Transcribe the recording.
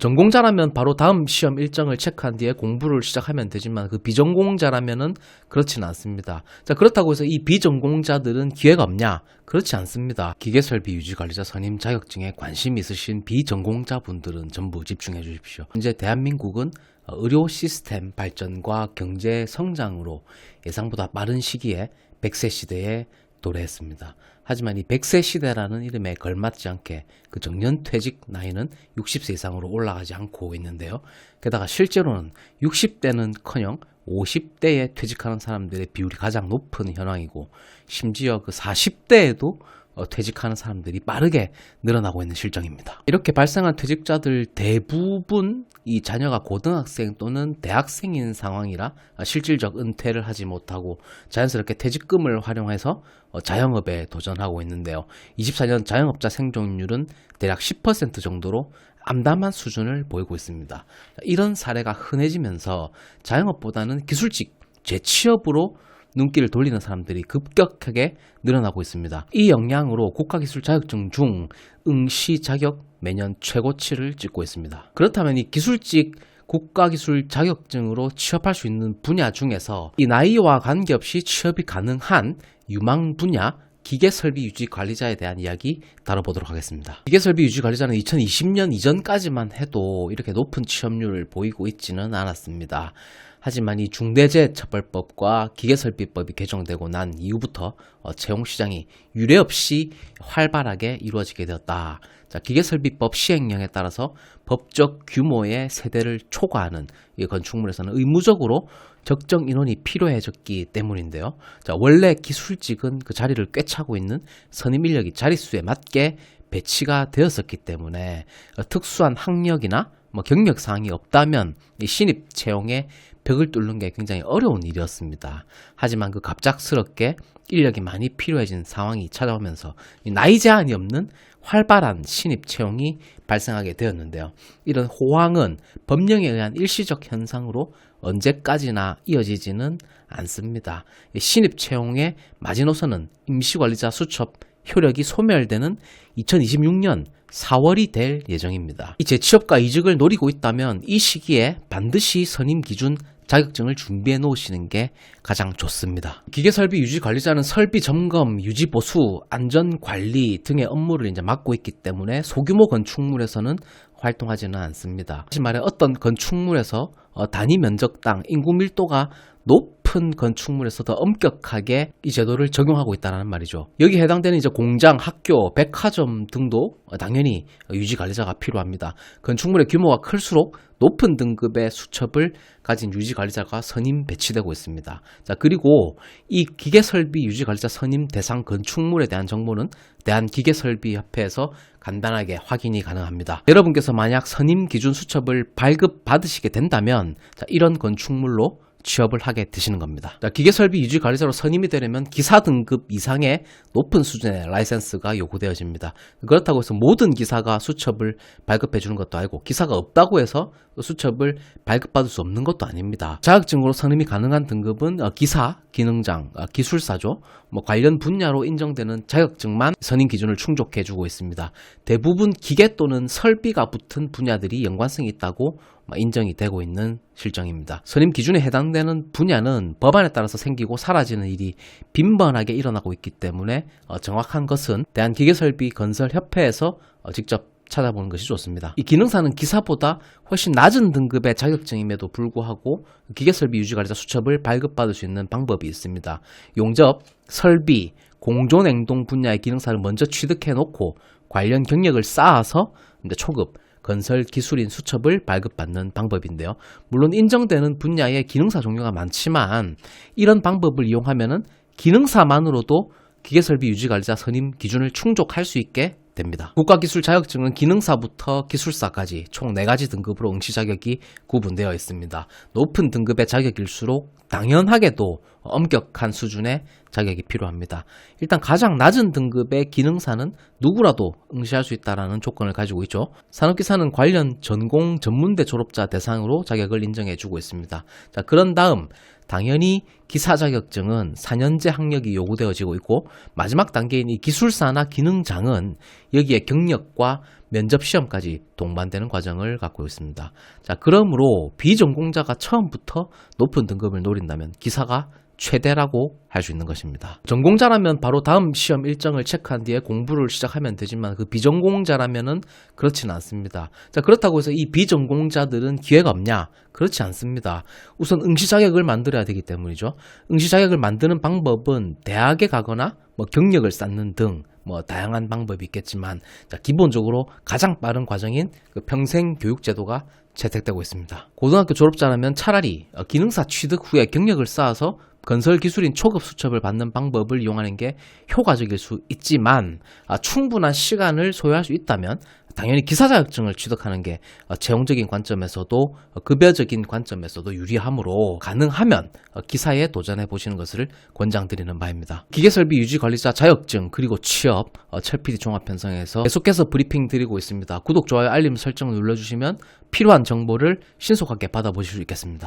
전공자라면 바로 다음 시험 일정을 체크한 뒤에 공부를 시작하면 되지만 그 비전공자라면은 그렇지는 않습니다. 자, 그렇다고 해서 이 비전공자들은 기회가 없냐? 그렇지 않습니다. 기계설비 유지관리자 선임 자격증에 관심 있으신 비전공자분들은 전부 집중해 주십시오. 현재 대한민국은 어, 의료 시스템 발전과 경제 성장으로 예상보다 빠른 시기에 100세 시대에 도래했습니다. 하지만 이 100세 시대라는 이름에 걸맞지 않게 그 정년 퇴직 나이는 60세 이상으로 올라가지 않고 있는데요. 게다가 실제로는 60대는 커녕 50대에 퇴직하는 사람들의 비율이 가장 높은 현황이고 심지어 그 40대에도 어, 퇴직하는 사람들이 빠르게 늘어나고 있는 실정입니다. 이렇게 발생한 퇴직자들 대부분 이 자녀가 고등학생 또는 대학생인 상황이라 실질적 은퇴를 하지 못하고 자연스럽게 퇴직금을 활용해서 어, 자영업에 도전하고 있는데요. 24년 자영업자 생존율은 대략 10% 정도로 암담한 수준을 보이고 있습니다. 이런 사례가 흔해지면서 자영업보다는 기술직 재취업으로 눈길을 돌리는 사람들이 급격하게 늘어나고 있습니다. 이 영향으로 국가기술 자격증 중 응시 자격 매년 최고치를 찍고 있습니다. 그렇다면 이 기술직 국가기술 자격증으로 취업할 수 있는 분야 중에서 이 나이와 관계없이 취업이 가능한 유망 분야 기계설비 유지 관리자에 대한 이야기 다뤄보도록 하겠습니다. 기계설비 유지 관리자는 2020년 이전까지만 해도 이렇게 높은 취업률을 보이고 있지는 않았습니다. 하지만 이 중대재해처벌법과 기계설비법이 개정되고 난 이후부터 어, 채용 시장이 유례 없이 활발하게 이루어지게 되었다. 자, 기계설비법 시행령에 따라서 법적 규모의 세대를 초과하는 이 건축물에서는 의무적으로 적정 인원이 필요해졌기 때문인데요. 자, 원래 기술직은 그 자리를 꿰차고 있는 선임 인력이 자릿수에 맞게 배치가 되었었기 때문에 어, 특수한 학력이나 뭐 경력 사항이 없다면 이 신입 채용에 벽을 뚫는 게 굉장히 어려운 일이었습니다. 하지만 그 갑작스럽게 인력이 많이 필요해진 상황이 찾아오면서 이 나이 제한이 없는 활발한 신입 채용이 발생하게 되었는데요. 이런 호황은 법령에 의한 일시적 현상으로 언제까지나 이어지지는 않습니다. 이 신입 채용의 마지노선은 임시관리자 수첩 효력이 소멸되는 2026년 4월이 될 예정입니다. 이 재취업과 이직을 노리고 있다면 이 시기에 반드시 선임 기준 자격증을 준비해 놓으시는 게 가장 좋습니다. 기계 설비 유지 관리자는 설비 점검, 유지 보수, 안전 관리 등의 업무를 이제 맡고 있기 때문에 소규모 건축물에서는 활동하지는 않습니다. 다시 말해 어떤 건축물에서 어, 단위 면적당 인구 밀도가 높 은 건축물에서도 엄격하게 이 제도를 적용하고 있다는 말이죠. 여기 해당되는 이제 공장, 학교, 백화점 등도 당연히 유지 관리자가 필요합니다. 건축물의 규모가 클수록 높은 등급의 수첩을 가진 유지 관리자가 선임 배치되고 있습니다. 자, 그리고 이 기계 설비 유지 관리자 선임 대상 건축물에 대한 정보는 대한기계설비협회에서 간단하게 확인이 가능합니다. 여러분께서 만약 선임 기준 수첩을 발급 받으시게 된다면 자, 이런 건축물로 취업을 하게 되시는 겁니다. 자, 기계 설비 유지 관리자로 선임이 되려면 기사 등급 이상의 높은 수준의 라이센스가 요구되어집니다. 그렇다고 해서 모든 기사가 수첩을 발급해 주는 것도 아니고 기사가 없다고 해서 수첩을 발급받을 수 없는 것도 아닙니다. 자격증으로 선임이 가능한 등급은 어, 기사, 기능장, 어, 기술사죠. 뭐 관련 분야로 인정되는 자격증만 선임 기준을 충족해 주고 있습니다. 대부분 기계 또는 설비가 붙은 분야들이 연관성이 있다고 인정이 되고 있는 실정입니다. 선임 기준에 해당되는 분야는 법안에 따라서 생기고 사라지는 일이 빈번하게 일어나고 있기 때문에 어, 정확한 것은 대한기계설비건설협회에서 어, 직접 찾아보는 것이 좋습니다. 이 기능사는 기사보다 훨씬 낮은 등급의 자격증임에도 불구하고 기계설비 유지관리자 수첩을 발급받을 수 있는 방법이 있습니다. 용접, 설비, 공조냉동 분야의 기능사를 먼저 취득해 놓고 관련 경력을 쌓아서 이제 초급, 건설 기술인 수첩을 발급받는 방법인데요. 물론 인정되는 분야의 기능사 종류가 많지만 이런 방법을 이용하면은 기능사만으로도 기계설비 유지 관리자 선임 기준을 충족할 수 있게 됩니다. 국가기술 자격증은 기능사부터 기술사까지 총 4가지 등급으로 응시 자격이 구분되어 있습니다. 높은 등급의 자격일수록 당연하게도 엄격한 수준의 자격이 필요합니다. 일단 가장 낮은 등급의 기능사는 누구라도 응시할 수 있다는 조건을 가지고 있죠. 산업기사는 관련 전공 전문대 졸업자 대상으로 자격을 인정해주고 있습니다. 자, 그런 다음 당연히 기사 자격증은 4년제 학력이 요구되어지고 있고 마지막 단계인 이 기술사나 기능장은 여기에 경력과 면접 시험까지 동반되는 과정을 갖고 있습니다. 자, 그러므로 비전공자가 처음부터 높은 등급을 노린다면 기사가 최대라고 할 수 있는 것입니다. 전공자라면 바로 다음 시험 일정을 체크한 뒤에 공부를 시작하면 되지만 그 비전공자라면은 그렇지는 않습니다. 자, 그렇다고 해서 이 비전공자들은 기회가 없냐? 그렇지 않습니다. 우선 응시 자격을 만들어야 되기 때문이죠. 응시 자격을 만드는 방법은 대학에 가거나 뭐 경력을 쌓는 등뭐 다양한 방법이 있겠지만 자, 기본적으로 가장 빠른 과정인 그 평생 교육 제도가 채택되고 있습니다. 고등학교 졸업자라면 차라리 어, 기능사 취득 후에 경력을 쌓아서 건설 기술인 초급 수첩을 받는 방법을 이용하는 게 효과적일 수 있지만 아, 충분한 시간을 소요할 수 있다면 당연히 기사 자격증을 취득하는 게 어, 채용적인 관점에서도 어, 급여적인 관점에서도 유리하므로 가능하면 어, 기사에 도전해 보시는 것을 권장드리는 바입니다. 기계설비 유지관리자 자격증 그리고 취업 어, 철PD 종합 편성에서 계속해서 브리핑 드리고 있습니다. 구독, 좋아요, 알림 설정 눌러주시면 필요한 정보를 신속하게 받아보실 수 있겠습니다.